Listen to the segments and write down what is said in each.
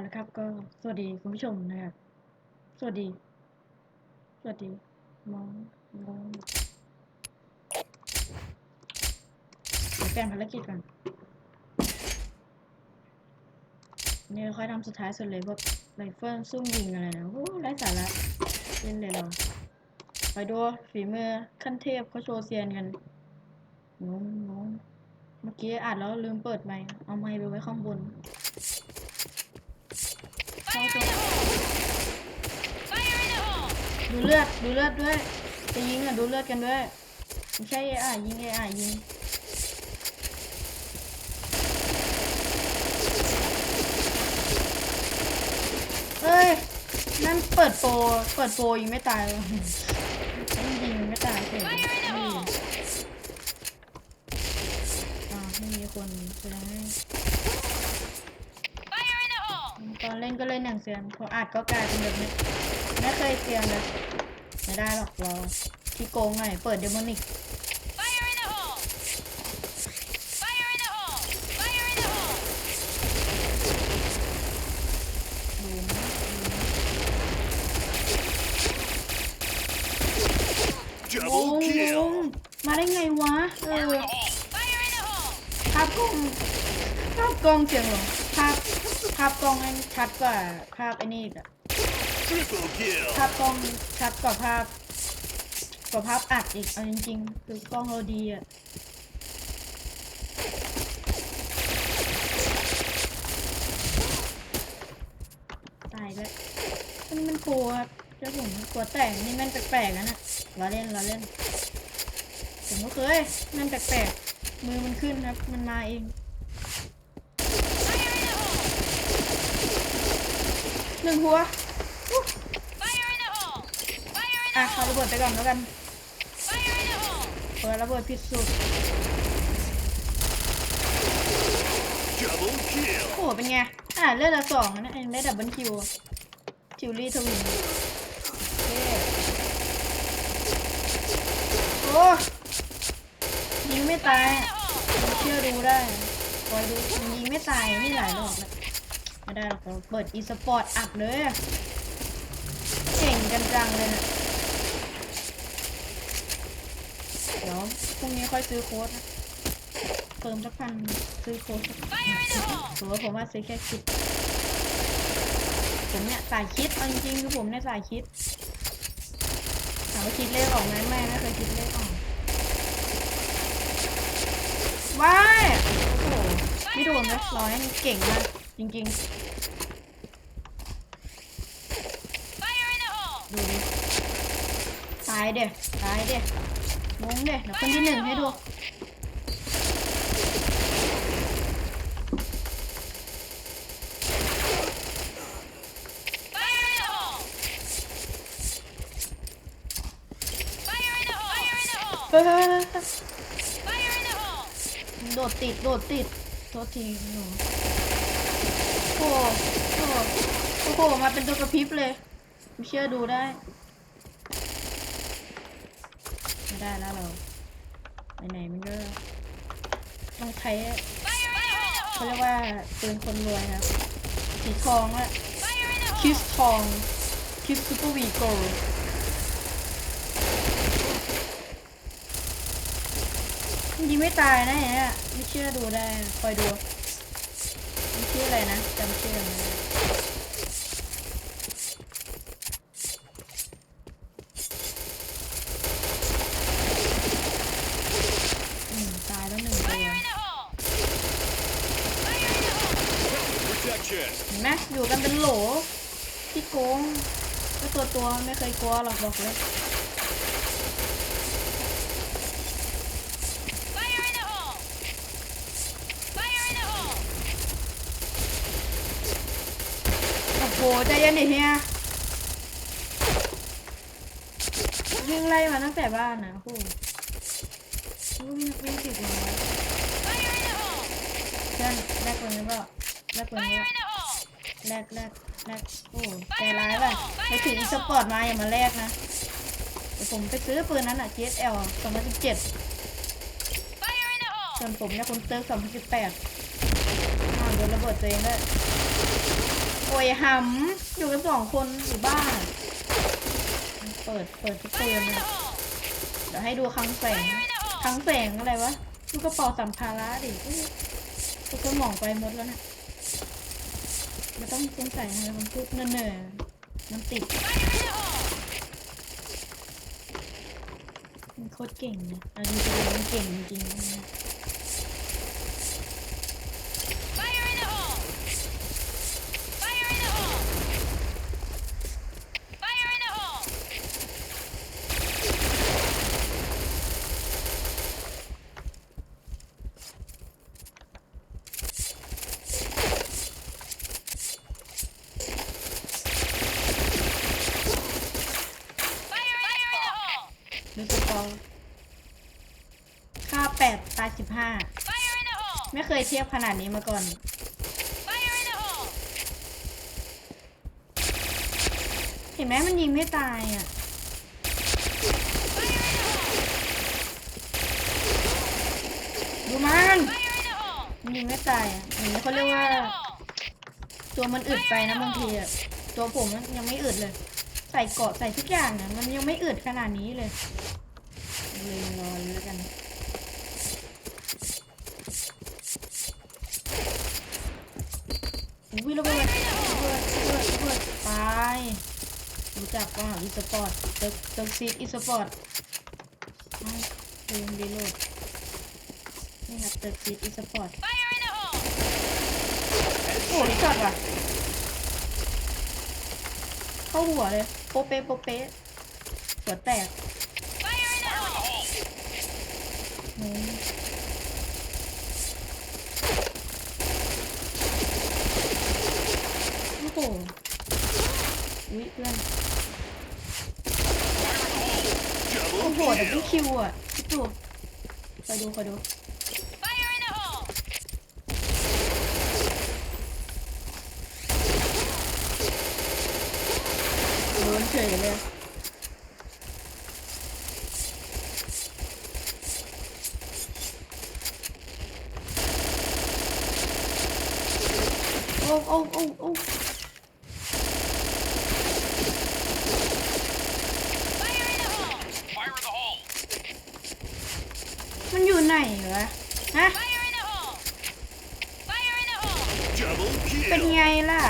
เอาละครับก็สวัสดีคุณผู้ชมนะครับ สวัสดี สวัสดีมองมองเดี๋ยวแปลงภารกิจก่อนนี่ค่อยทำสุดท้ายสุดเลยพวกไรเฟิลซุ่มยิงอะไรนะโอ้ไร้สาระเล่นเลยเราไปดูฝีมือขั้นเทพเขาโชว์เซียนกันงงงงเมื่อกี้อัดแล้วลืมเปิดไมค์เอาไมค์ไปไว้ข้างบน เข้าตัวดูเลือดดูเลือดด้วยจะยิงอะดูเลือดกันด้วยไม่ใช่อะยิงอะยิงเอ้ยนั่นเปิดโปรเปิดโปรยิงไม่ตายเลยนั่นยิงไม่ตายเฉยไม่ยิงอ่าไม่มีคนแสดงให้ต อนเล่นก็เล่นอย่างเซียนพออัดก็กลายเป็นแบบนี้ไม่เคยเซียนเลยไม่ได้หรอกเราที่โกงหน่อยเปิดเดมอนิกดูนะดูนะง Double งง kill. งมาได้ไงวะเออภาพกล้องภาพกล้องเสียงหรอภาพภาพกล้องแม่งชัดกว่าภาพไอ้นี่อีกอะ Triple kill. ภาพกล้องชัดกว่าภาพกว่าภาพอัดอีกเอาจริงๆ คือกล้องเราดีอะตายด้วยมันมันกลัวครับเจ้าผมกลัวแต่งนี่แม่นแปลกๆนะน่ะเราเล่นเราเล่นผมก็เคยแม่นแปลกๆมือมันขึ้นครับ มันมาเอง หนึ่งหัวอะเอาระเบิดไปก่อนแล้วกันเปิดระเบิดผิดสุด Double kill. โอ้โหเป็นไง อะเลือดละสองนะเองได้ดับเบิลคิวคิวรี่ทวินโอเคโอ้ยิงไม่ตายอะเชื่อดูได้คอยดูยิงไม่ตายนี่หลายรอบแล้ว ไม่ได้หรอกเราเปิดอีสปอร์ตอัดเลยเก่งกันจังเลยนะเดี๋ยวพรุ่งนี้ค่อยซื้อโค้ดนะเติมสักพันซื้อโค้ดสักถือว่าผมว่าซื้อแค่คิด ผมเนี่ยสายคิดเอาจริงๆคือผมเนี่ยสายคิดถามว่าคิดเลขออกไหมไม่ไม่เคยคิดเลขออกว้ายโอ้โหไม่โดนเลยร้อยเก่งมาก จริงๆ ดูดิตายเด็ตายเด็งงเด็เดี๋ยวคนที่หนึ่งให้ดู เฮ้ยเฮ้ยเฮ้ยโดดติด โดดติด โทษทีหนู โอ้โหโอ้โหโอ้โหมาเป็นตัวกระพริบเลยไม่เชื่อดูได้ ไม่ได้แล้วเราไหนๆมันก็ต้องใช้เขาเรียกว่าปืนคนรวยครับสีทองอะคิสทองคิสซูเปอร์วีโกยิงไม่ตายนะเนี่ยไม่เชื่อดูได้คอยดู ชื่ออะไรนะจำชื่อไม่ได้อืมตายแล้วหนึ่งตัว Protection. เห็นไหมอยู่กันเป็นโหลที่โกงก็ตัวตัวๆไม่เคยกลัวหรอกบอกเลย โอ้โหใจเย็นดิเฮียวิ่งไล่มาตั้งแต่บ้านนะโอ้โหวิ่งวิ่งติดเลยเพื่อนแลกคนนี้เปล่าแลกคนนี้แลกแลกแลกโอ้โหใจร้ายป่ะไปถึงอีสปอร์ตมาอย่ามาแลกนะเดี๋ยวผมไปซื้อปืนนั้นอะ GSL 2017ส่วนผมเนี่ยคุณเติร์ก2018อ้าวโดนระเบิดตัวเองด้วย โอ้ไอ้หำอยู่กันสองคนอยู่บ้าน เปิดเปิดทุกปืนเลยเดี๋ยวให้ดูคลังแสงคลังแสงอะไรวะลูกกระเป๋าสัมภาระดิอุ๊ยกูก็มองไปหมดแล้วนะไม่ต้องสงสัยอะไรมันพูดเนิ่นๆมันติดมันโคตรเก่งนะอันนี้คือมันเก่งจริงๆนะ Fire in the hole! Fire in the hole! Fire in the hole! ดูสกอร์ค่าแปดตายสิบ ห้าไม่เคยเทียบขนาดนี้มาก่อน เห็นไหมมันยิงไม่ตายอะดูมันมันยิงไม่ตายอะอย่างนี้เขาเรียกว่า ตัวมันอึดไปนะบางทีอะตัวผมยังไม่อึดเลย ใส่เกาะใส่ทุกอย่างอะมันยังไม่อึดขนาดนี้เลยเลยรอเลยแล้วกัน อุ้ยระเบิดระเบิดระเบิดระเบิดไป รู้จักป่ะอีสปอร์ตเติร์กเติร์กซีดอีสปอร์ตเอาลืมรีโหลดนี่ครับเติร์กซีดอีสปอร์ต Fire in the hole! โอ้ยจัดว่ะเข้าหัวเลยโปะเป๊ะโปะเป๊ะหัวแตก Fire in the hole! งงโอ้โหอุ้ยเพื่อน โอ้ Double โห แต่พี่ kill. คิวอะคิดดูคอยดูคอยดู Fire in the hole! โดนเฉยเลย โอ้โอ้โอ้โอ้ Fire in the hole! Fire in the hole. มันอยู่ไหนวะ ฮะ Fire in the เหรอฮะเป็นไงล่ะ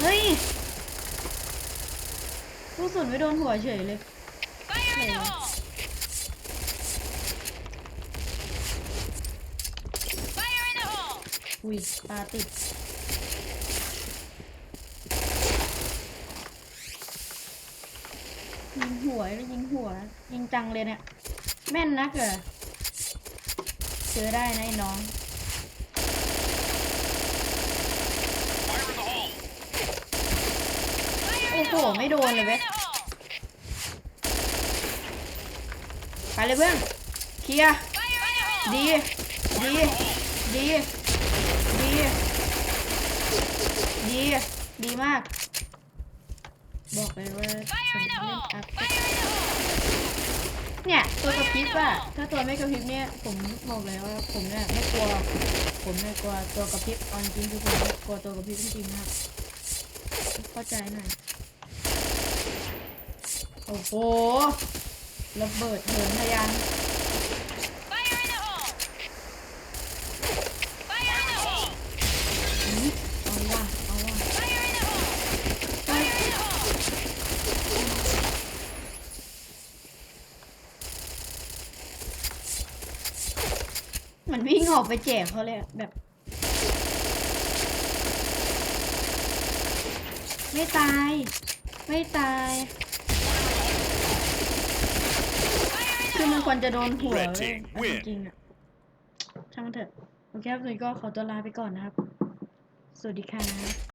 เฮ้ยลูกศรไม่โดนหัวเฉยเลยอุ้ยปาติด ยิง หัวยิงหัว ยิงจังเลยเนี่ยแม่นนักเหรอเจอได้นะไอ้น้อง โอ้โห ไม่โดนเลยเว้ยไปเลยเพื่อนเคลียร์ดี ดี ดี ดี ดี ดีมาก บอกเลยว่าฉันเล่นอัพเนี่ยตัวกระพริบอะถ้าตัวไม่กระพริบเนี่ยผมบอกเลยว่าผมเนี่ยไม่กลัว ผมไม่กลัวตัวกระพริบออนจริงคือผมกลัวตัวกระพริบจริงๆนะครับเข้าใจหน่อยโอ้โหระเบิดเหินทะยาน Fire in the hole! Fire in the hole! อืมเอาว่ะ เอาว่ะ Fire in the hole! เฮ้ย Fire in the hole! เหมื อนวิ่งออกไปแจกเขาเลยอะแบบ ไม่ตาย ไม่ตาย คือมันควรจะโดนหัว Red เลย team เอา win จริงๆอะช่างมันเถอะ โอเคครับวันนี้ก็ขอตัวลาไปก่อนนะครับ สวัสดีค่ะ